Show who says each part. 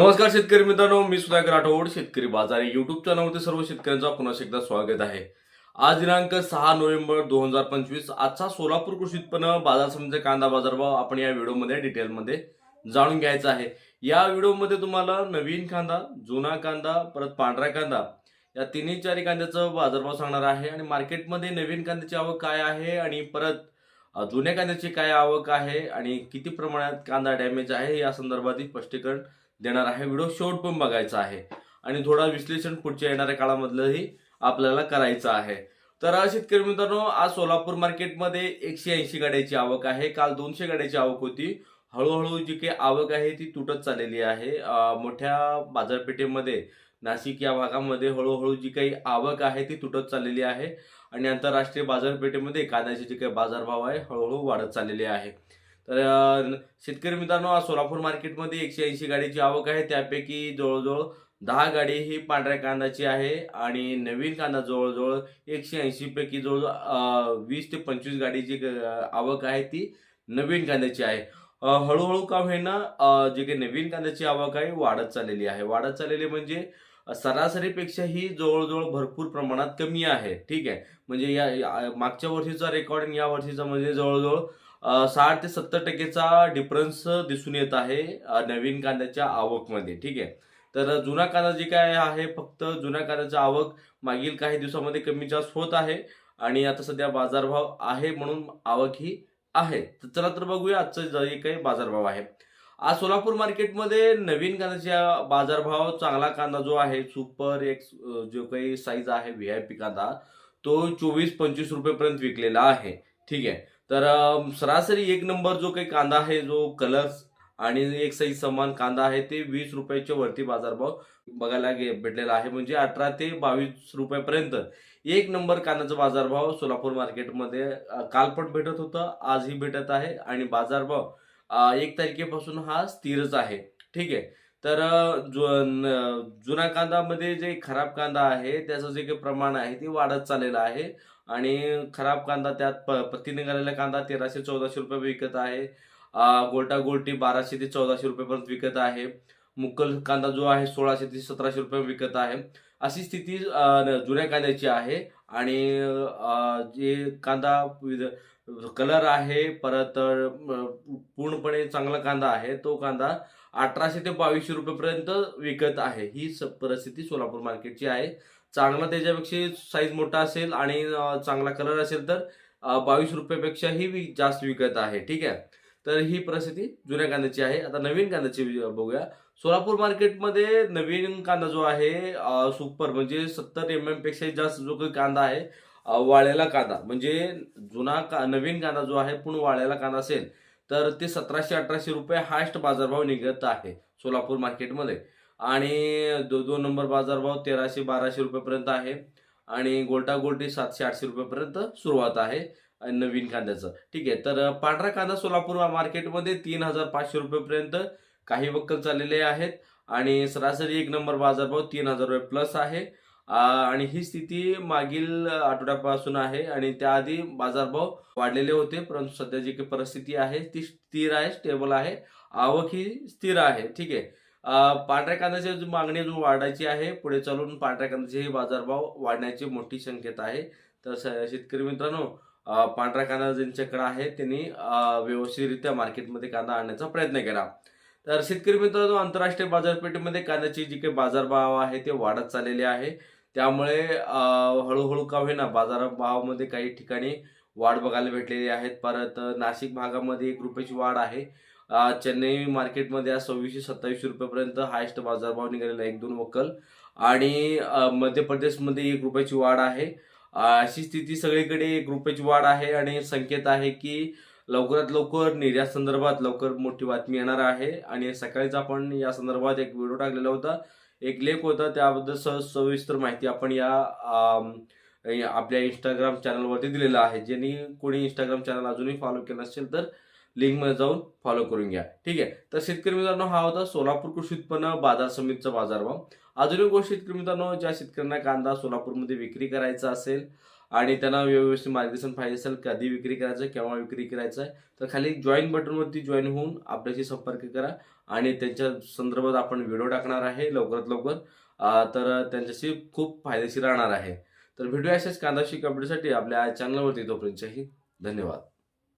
Speaker 1: नमस्कार शेतकरी मित्रांनो मी सुधाकर राठोड शेतकरी बाजार युट्यूब चॅनलवरती सर्व शेतकऱ्यांचा पुन्हा एकदा स्वागत आहे. आज दिनांक सहा नोव्हेंबर दोन हजार पंचवीस आजचा सोलापूर कृषी उत्पन्न बाजार समितीचा कांदा बाजारभाव आपण या व्हिडिओमध्ये डिटेलमध्ये जाणून घ्यायचा आहे. या व्हिडिओमध्ये तुम्हाला नवीन कांदा जुना कांदा परत पांढरा कांदा या तिन्ही चारी कांद्याचा बाजारभाव सांगणार आहे. आणि मार्केटमध्ये नवीन कांद्याची आवक काय आहे आणि परत जुन्या कांद्याची काय आवक आहे आणि किती प्रमाणात कांदा डॅमेज आहे या संदर्भातील स्पष्टीकरण देणार आहे. व्हिडिओ शेवट पण बघायचा आहे आणि थोडा विश्लेषण पुढच्या येणाऱ्या काळामधलंही आपल्याला करायचं आहे. तर शेतकरी मित्रांनो आज सोलापूर मार्केटमध्ये एकशे ऐंशी गाड्याची आवक आहे. काल दोनशे गाड्याची आवक होती. हळूहळू जी काही आवक आहे ती तुटत चाललेली आहे. मोठ्या बाजारपेठेमध्ये नाशिक या भागामध्ये हळूहळू जी काही आवक आहे ती तुटत चाललेली आहे. आणि आंतरराष्ट्रीय बाजारपेठेमध्ये कांद्याचे जे काही बाजारभाव आहे हळूहळू वाढत चाललेले आहे. तर शेतकरी मित्रांनो आज सोलापूर मार्केटमध्ये एकशे ऐंशी गाडीची आवक आहे. त्यापैकी जवळजवळ दहा गाडी ही पांढऱ्या कांद्याची आहे आणि नवीन कांदा जवळजवळ एकशे ऐंशीपैकी जवळजवळ वीस ते पंचवीस गाडीची आवक आहे ती नवीन कांद्याची आहे. हळूहळू का होईना जे काही नवीन कांद्याची आवक आहे वाढत चाललेली आहे. वाढत चाललेली म्हणजे सरासरीपेक्षा ही जवळजवळ भरपूर प्रमाणात कमी आहे. ठीक आहे? म्हणजे या या- मागच्या वर्षीचा रेकॉर्ड आणि या वर्षीचा म्हणजे जवळजवळ साठ ते सत्तर टक्केचा डिफरन्स दिसून येत आहे नवीन कांद्याच्या आवकमध्ये. ठीक आहे? तर जुना कांदा जे काय आहे फक्त जुन्या कांद्याचा आवक मागील काही दिवसामध्ये कमी जास्त होत आहे आणि आता सध्या बाजारभाव आहे म्हणून आवक ही आहे. तर चला तर बघूया आजचं जे काही बाजारभाव आहे. आज सोलापूर मार्केटमध्ये नवीन कांद्याच्या बाजारभाव चांगला कांदा जो आहे सुपर एक्स जो काही साईज आहे व्ही आय पी कांदा तो चोवीस पंचवीस रुपयेपर्यंत विकलेला आहे. ठीक आहे? तर सरासरी एक नंबर जो काही कांदा आहे जो कलर्स आणि एक साईज समान कांदा आहे ते वीस रुपयाच्या वरती बाजारभाव बघायला गे भेटलेला आहे. म्हणजे अठरा ते बावीस रुपयापर्यंत एक नंबर कांद्याचा बाजारभाव सोलापूर मार्केटमध्ये अ, काल पण भेटत होतं आजही भेटत आहे आणि बाजारभाव एक तारखेपासून हा स्थिरच आहे. ठीक आहे? तर जु जुना कांदामध्ये जे खराब कांदा आहे त्याचं जे काही प्रमाण आहे ते वाढत चाललेलं आहे. आणि खराब कांदा त्यात प- पत्ती निघालेला कांदा तेराशे चौदाशे रुपये विकत आहे. अ, गोल्टा बाराशे ते चौदाशे रुपयेपर्यंत विकत आहे. मुक्कल कांदा जो आहे सोळाशे ते सतराशे रुपये विकत आहे. अशी स्थिती जुन्या कांद्याची आहे. आणि जे कांदा कलर आहे परत पूर्णपणे चांगला कांदा आहे तो कांदा अठराशे ते बावीसशे रुपयेपर्यंत विकत आहे. ही स- परिस्थिती सोलापूर मार्केटची आहे. चांगला त्याच्यापेक्षा साईज मोठा असेल आणि चांगला कलर असेल तर बावीस रुपयापेक्षाही वि- जास्त विकत आहे. ठीक आहे? तर ही परिस्थिती जुन्या कांद्याची आहे. आता नवीन कांद्याची बघूया. सोलापूर मार्केटमध्ये नवीन कांदा जो आहे सुपर म्हणजे सत्तर एम एमपेक्षा जास्त जो काही कांदा आहे वाळलेला कांदा. म्हणजे जुना का नवीन कांदा जो आहे पूर्ण वाळलेला कांदा असेल तर ते सतराशे अठराशे रुपये हायस्ट बाजारभाव निघत आहे सोलापूर मार्केटमध्ये. आणि दो दोन नंबर बाजारभाव तेराशे बाराशे रुपयेपर्यंत आहे. आणि गोल्टा गोल्टी सातशे आठशे रुपयेपर्यंत सुरुवात आहे नवीन कांद्याचं. ठीक आहे तर पांढरा कांदा सोलापूर मार्केटमध्ये तीन हजार पाचशे रुपयेपर्यंत काही वक्कल चाललेले आहेत. आणि सरासरी एक नंबर बाजारभाव तीन हजार रुपये प्लस आहे. आणि ही स्थिती मागील आठवड्यापासून आहे आणि त्याआधी बाजारभाव वाढलेले होते परंतु सध्या जी काही परिस्थिती आहे ती स्थिर आहे स्टेबल आहे आवक ही स्थिर आहे ठीक आहे. पांढऱ्या कांद्याची जी मागणी अजून वाढायची आहे पुढे चालून पांढऱ्या कांद्याचे बाजारभाव वाढण्याची मोठी शक्यता आहे. तर शेतकरी मित्रांनो पांढऱ्या पांढरा कांदा ज्यांच्याकडे आहे त्यांनी व्यवस्थितरित्या मार्केटमध्ये कांदा आणण्याचा प्रयत्न केला. तर शेतकरी मित्रांनो आंतरराष्ट्रीय बाजारपेठेमध्ये कांद्याची जी काही बाजारभाव आहे ते वाढत चाललेले आहे. त्यामुळे हळूहळू का होईना बाजारभावामध्ये काही ठिकाणी वाढ बघायला भेटलेली आहेत परत नाशिक भागामध्ये एक रुपयाची वाढ आहे. चेन्नई मार्केटमध्ये आज सव्वीसशे सत्तावीसशे रुपयेपर्यंत हायस्ट बाजारभाव निघालेला एक दोन वक्कल. आणि मध्य प्रदेशमध्ये एक रुपयाची वाढ आहे. अशी स्थिती सगळीकडे एक रुपयाची वाढ आहे. आणि संकेत आहे की लवकरात लवकर निर्यात संदर्भात लवकर मोठी बातमी येणार आहे. आणि सकाळीच आपण या संदर्भात एक व्हिडिओ टाकलेला होता. एक लेख होता त्याबद्दल स सविस्तर माहिती आपण या आपल्या इंस्टाग्राम चॅनलवरती दिलेला आहे. ज्यांनी कोणी इंस्टाग्राम चॅनल अजूनही फॉलो केलं असेल तर लिंकमध्ये जाऊन फॉलो करून घ्या. ठीक आहे? तर शेतकरी मित्रांनो हा होता सोलापूर कृषी उत्पन्न बाजार समितीचा बाजारभाव. अजून एक गोष्ट शेतकरी मित्रांनो ज्या शेतकऱ्यांना कांदा सोलापूरमध्ये विक्री करायचा असेल आणि त्यांना व्यवस्थित मार्गदर्शन पाहिजे असेल कधी विक्री करायचं केव्हा विक्री करायचं आहे तर खाली जॉईन बटनवरती जॉईन होऊन आपल्याशी संपर्क करा. आणि त्यांच्या संदर्भात आपण व्हिडिओ टाकणार आहे लवकरात लवकर. तर त्यांच्याशी खूप फायदेशीर राहणार आहे. तर व्हिडिओ अशाच कांदाशी कपडेसाठी अपडेटसाठी आपल्या चॅनलवरती तोपर्यंतही धन्यवाद.